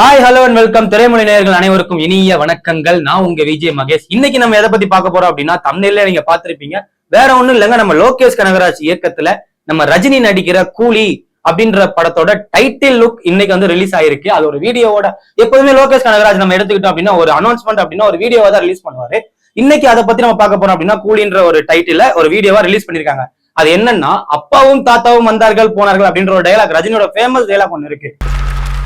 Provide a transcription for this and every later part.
Hi hello and welcome Thiraimozhi நேயர்கள் அனைவருக்கும் இனிய வணக்கங்கள். நான் உங்க விஜய் மகேஷ். இன்னைக்கு நம்ம எதை பத்தி பார்க்க போறோம் அப்படின்னா தமிழ்ல நீங்க பாத்திருப்பீங்க வேற ஒண்ணும் இல்லைங்க நம்ம லோகேஷ் கனகராஜ் இயக்கத்துல நம்ம ரஜினி நடிக்கிற கூலி அப்படின்ற படத்தோட டைட்டில் லுக் இன்னைக்கு வந்து ரிலீஸ் ஆயிருக்கு. அது ஒரு வீடியோவோட எப்போதுமே லோகேஷ் கனகராஜ் நம்ம எடுத்துக்கிட்டோம் அப்படின்னா ஒரு அனௌன்ஸ்மெண்ட் அப்படின்னா ஒரு வீடியோவா தான் ரிலீஸ் பண்ணுவாரு. இன்னைக்கு அதை பத்தி நம்ம பார்க்க போறோம் அப்படின்னா கூலின்ற ஒரு டைட்டில ஒரு வீடியோவா ரிலீஸ் பண்ணிருக்காங்க. அது என்னன்னா அப்பாவும் தாத்தாவும் வந்தார்கள் போனார்கள் அப்படின்ற ஒரு டைலாக் ரஜினியோட ஃபேமஸ் டைலாக் ஒன்னு இருக்கு.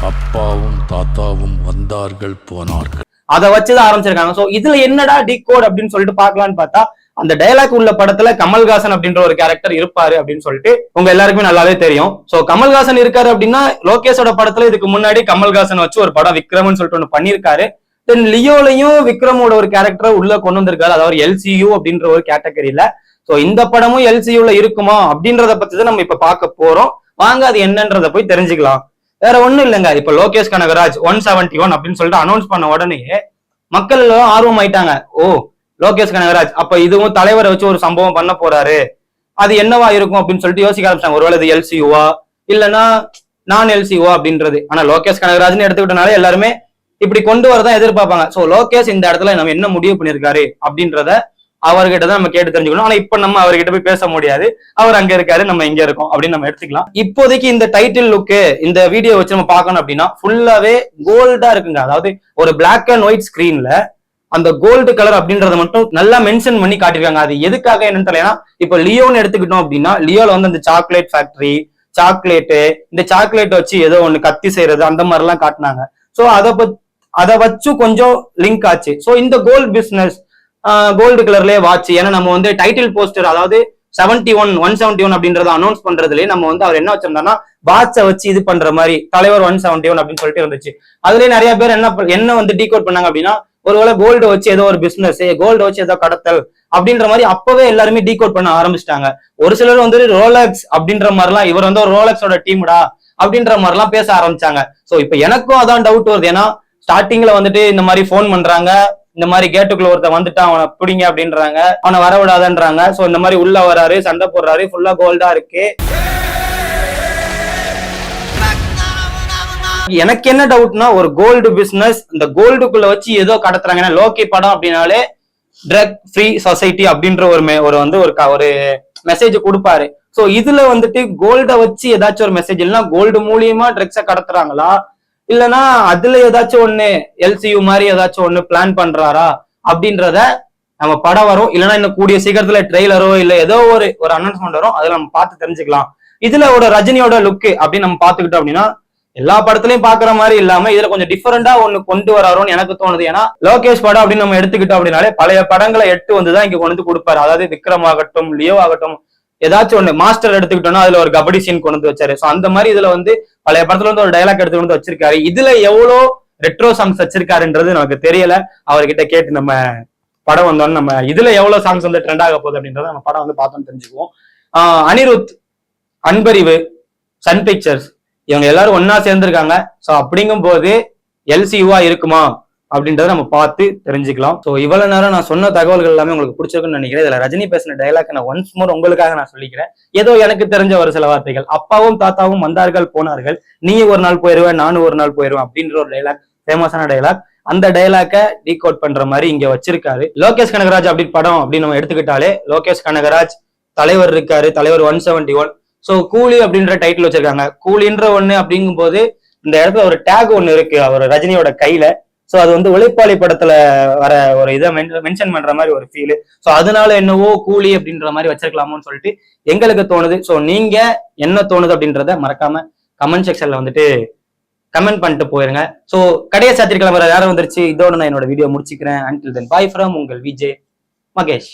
அப்பாவும் தாத்தாவும் வந்தார்கள் போனார்கள். அதை வச்சுதான் ஆரம்பிச்சிருக்காங்க. சோ இதுல என்னடா டி கோட் அப்படின்னு சொல்லிட்டு பாக்கலாம்னு பார்த்தா அந்த டைலாக் உள்ள படத்துல கமல்ஹாசன் அப்படின்ற ஒரு கேரக்டர் இருப்பாரு அப்படின்னு சொல்லிட்டு உங்க எல்லாருக்குமே நல்லாவே தெரியும். சோ கமல்ஹாசன் இருக்காரு அப்படின்னா லோகேஷோட படத்துல இதுக்கு முன்னாடி கமல்ஹாசன் வச்சு ஒரு படம் விக்ரம்னு சொல்லிட்டு ஒண்ணு பண்ணிருக்காரு தென் லியோலையும் விக்ரமோட ஒரு கேரக்டர் உள்ள கொண்டு வந்திருக்காரு. அதாவது எல்சியூ அப்படின்ற ஒரு கேட்டகரியில சோ இந்த படமும் எல்சியூல இருக்குமா அப்படின்றத பத்தி தான் நம்ம இப்ப பார்க்க போறோம். வாங்க அது என்னன்றத போய் தெரிஞ்சுக்கலாம். வேற ஒண்ணும் இல்லைங்க. இப்ப Lokesh Kanagaraj one seventy one அப்படின்னு சொல்லிட்டு அனௌன்ஸ் பண்ண உடனே மக்கள் எல்லாம் ஆர்வம் ஆயிட்டாங்க. ஓ லோகேஷ் கனகராஜ் அப்ப இதுவும் தலைவரை வச்சு ஒரு சம்பவம் பண்ண போறாரு. அது என்னவா இருக்கும் அப்படின்னு சொல்லிட்டு யோசிக்க ஆரம்பிச்சாங்க. ஒருவேளை இது எல்சியூவா இல்லைன்னா நான் எல்சிஓ அப்படின்றது. ஆனா லோகேஷ் கனகராஜ்னு எடுத்துக்கிட்டனால எல்லாருமே இப்படி கொண்டு வரதான் எதிர்பார்ப்பாங்க. சோ லோகேஷ் இந்த இடத்துல நம்ம என்ன முடிவு பண்ணிருக்காரு அப்படின்றத அவர்கிட்ட தான் நம்ம கேட்டு தெரிஞ்சுக்கணும். ஆனா இப்ப நம்ம அவர்கிட்ட போய் பேச முடியாது. அவர் அங்க இருக்காரு நம்ம இங்க இருக்கோம் அப்படின்னு நம்ம எடுத்துக்கலாம். இப்போதைக்கு இந்த டைட்டில் லுக்கு இந்த வீடியோ வச்சு நம்ம பார்க்கணும் அப்படின்னா ஃபுல்லாவே கோல்டா இருக்குங்க. அதாவது ஒரு பிளாக் அண்ட் ஒயிட் ஸ்கிரீன்ல அந்த கோல்டு கலர் அப்படின்றத மட்டும் நல்லா மென்ஷன் பண்ணி காட்டிருக்காங்க அது எதுக்காக என்னன்னு தெரியல இப்ப லியோன்னு எடுத்துக்கிட்டோம் அப்படின்னா லியோல வந்து அந்த சாக்லேட் ஃபேக்டரி சாக்லேட்டு இந்த சாக்லேட் வச்சு ஏதோ ஒன்று கத்தி செய்யறது அந்த மாதிரி எல்லாம் காட்டினாங்க. சோ அதை பத் அதை வச்சு கொஞ்சம் லிங்க் ஆச்சு. சோ இந்த கோல்டு பிசினஸ் கோல்டு கலர்லயே வாட்ச் ஏன்னா நம்ம வந்து டைட்டில் போஸ்டர் அதாவது seventy one one seventy one அப்படின்றத அனௌன்ஸ் பண்றதுலயே நம்ம வந்து அவர் என்ன வச்சிருந்தோம்னா வாட்சை வச்சு இது பண்ற மாதிரி தலைவர் ஒன் செவன்டி ஒன் அப்படின்னு சொல்லிட்டு இருந்துச்சு. அதுலயே நிறைய பேர் என்ன என்ன வந்து டீகோட் பண்ணாங்க அப்படின்னா ஒருவேளை கோல்டு வச்சு ஏதோ ஒரு பிசினஸ் கோல்டு வச்சு ஏதோ கடத்தல் அப்படின்ற மாதிரி அப்பவே எல்லாருமே டீகோட் பண்ண ஆரம்பிச்சிட்டாங்க. ஒரு சிலர் வந்து ரோலக்ஸ் அப்படின்ற மாதிரிலாம் இவர் வந்து ஒரு ரோலக்ஸோட டீம்டா அப்படின்ற மாதிரிலாம் பேச ஆரம்பிச்சாங்க. சோ இப்போ எனக்கும் அதான் டவுட் வருது. ஏன்னா ஸ்டார்டிங்ல வந்துட்டு இந்த மாதிரி ஃபோன் பண்றாங்க. இந்த மாதிரி கேட்டுக்குள்ள ஒருத்தன் வந்துட்டான் அவனை பிடிங்க அப்படின்றாங்க. அவனை வர விடாதன்றாங்க சோ இந்த மாதிரி உள்ள வராரு சண்டை போடுறாரு. ஃபுல்லா கோல்டா இருக்கு. எனக்கு என்ன டவுட்னா ஒரு கோல்டு பிசினஸ் இந்த கோல்டுக்குள்ள வச்சு ஏதோ கடத்துறாங்க. ஏன்னா லோக்கி படம் அப்படின்னாலே ட்ரக் ஃப்ரீ சொசைட்டி அப்படின்ற ஒரு ஒரு வந்து ஒரு க- ஒரு மெசேஜ் கொடுப்பாரு. சோ இதுல வந்துட்டு கோல்ட வச்சு ஏதாச்சும் ஒரு மெசேஜ் இல்லைன்னா கோல்டு மூலியமா ட்ரக்ஸை கடத்துறாங்களா? இல்லனா அதுல ஏதாச்சும் ஒண்ணு எல்சியூ மாதிரி ஏதாச்சும் ஒண்ணு பிளான் பண்றாரா? அப்படின்றத நம்ம படம் வரும். இல்லைன்னா இன்னும் கூடிய சீக்கிரத்துல ட்ரெய்லரோ இல்ல ஏதோ ஒரு ஒரு அனௌன்ஸ்மெண்ட் வரும். அதுல நம்ம பார்த்து தெரிஞ்சுக்கலாம். இதுல ஒரு ரஜினியோட லுக் அப்படின்னு நம்ம பாத்துக்கிட்டோம் அப்படின்னா எல்லா படத்துலயும் பாக்குற மாதிரி இல்லாம இதுல கொஞ்சம் டிஃபரெண்டா ஒண்ணு கொண்டு வராரோன்னு எனக்கு தோணுது. ஏன்னா லோகேஷ் படம் அப்படின்னு நம்ம எடுத்துக்கிட்டோம் அப்படின்னாலே பழைய படங்களை எட்டு வந்துதான் இங்க கொண்டு கொடுப்பாரு. அதாவது விக்ரம் ஆகட்டும் லியோ ஆகட்டும் ஏதாச்சும் ஒண்ணு மாஸ்டர் எடுத்துக்கிட்டோம்னா அதுல ஒரு கபடி சீன் கொண்டு வந்து வச்சாரு. சோ அந்த மாதிரி இதுல வந்து பழைய படத்துல வந்து ஒரு டைலாக் எடுத்து கொண்டு வந்து வச்சிருக்காரு. இதுல எவ்வளவு ரெட்ரோ சாங்ஸ் வச்சிருக்காருன்றது நமக்கு தெரியல. அவர்கிட்ட கேட்டு நம்ம படம் வந்தோம்னு நம்ம இதுல எவ்வளவு சாங்ஸ் வந்து ட்ரெண்ட் ஆக போகுது அப்படின்றத நம்ம படம் வந்து பார்த்தோம்னு தெரிஞ்சுக்குவோம். அனிருத் அன்பறிவு சன் பிக்சர்ஸ் இவங்க எல்லாரும் ஒன்னா சேர்ந்திருக்காங்க. சோ அப்படிங்கும் போது எல்சியூவா இருக்குமா? அப்படின்றத நம்ம பார்த்து தெரிஞ்சுக்கலாம். ஸோ இவ்வளவு நேரம் நான் சொன்ன தகவல்கள் எல்லாமே உங்களுக்கு பிடிச்சிருக்குன்னு நினைக்கிறேன். இதுல ரஜினி பேசின டைலாக் நான் ஒன்ஸ் மோர் உங்களுக்காக நான் சொல்லிக்கிறேன். ஏதோ எனக்கு தெரிஞ்ச ஒரு சில வார்த்தைகள். அப்பாவும் தாத்தாவும் வந்தார்கள் போனார்கள். நீ ஒரு நாள் போயிருவேன் நானும் ஒரு நாள் போயிருவேன் அப்படின்ற ஒரு டைலாக் ஃபேமஸான டைலாக் அந்த டைலாக்க டீகோட் பண்ற மாதிரி இங்க வச்சிருக்காரு. லோகேஷ் கனகராஜ் அப்படி படம் அப்படின்னு நம்ம எடுத்துக்கிட்டாலே லோகேஷ் கனகராஜ் தலைவர் இருக்காரு தலைவர் ஒன் செவன்டி ஒன் ஸோ கூலி அப்படின்ற டைட்டில் வச்சிருக்காங்க. கூலின்ற ஒண்ணு அப்படிங்கும் போது இந்த இடத்துல ஒரு டேக் ஒன்று இருக்கு. அவர் ரஜினியோட கையில. ஸோ அது வந்து உழைப்பாளி படத்துல வர ஒரு இதை மென்ஷன் பண்ற மாதிரி ஒரு ஃபீல் ஸோ அதனால என்னவோ கூலி அப்படின்ற மாதிரி வச்சிருக்கலாமோன்னு சொல்லிட்டு எங்களுக்கு தோணுது. ஸோ நீங்க என்ன தோணுது அப்படின்றத மறக்காம கமெண்ட் செக்ஷன்ல வந்துட்டு கமெண்ட் பண்ணிட்டு போயிருங்க. ஸோ கடைய சாத்திரிக்கிழமை வேற யாரும் வந்துருச்சு. இதோட நான் என்னோட வீடியோ முடிச்சுக்கிறேன். அன்டில் தென் பாய் ஃப்ரம் உங்கள் விஜய் மகேஷ்.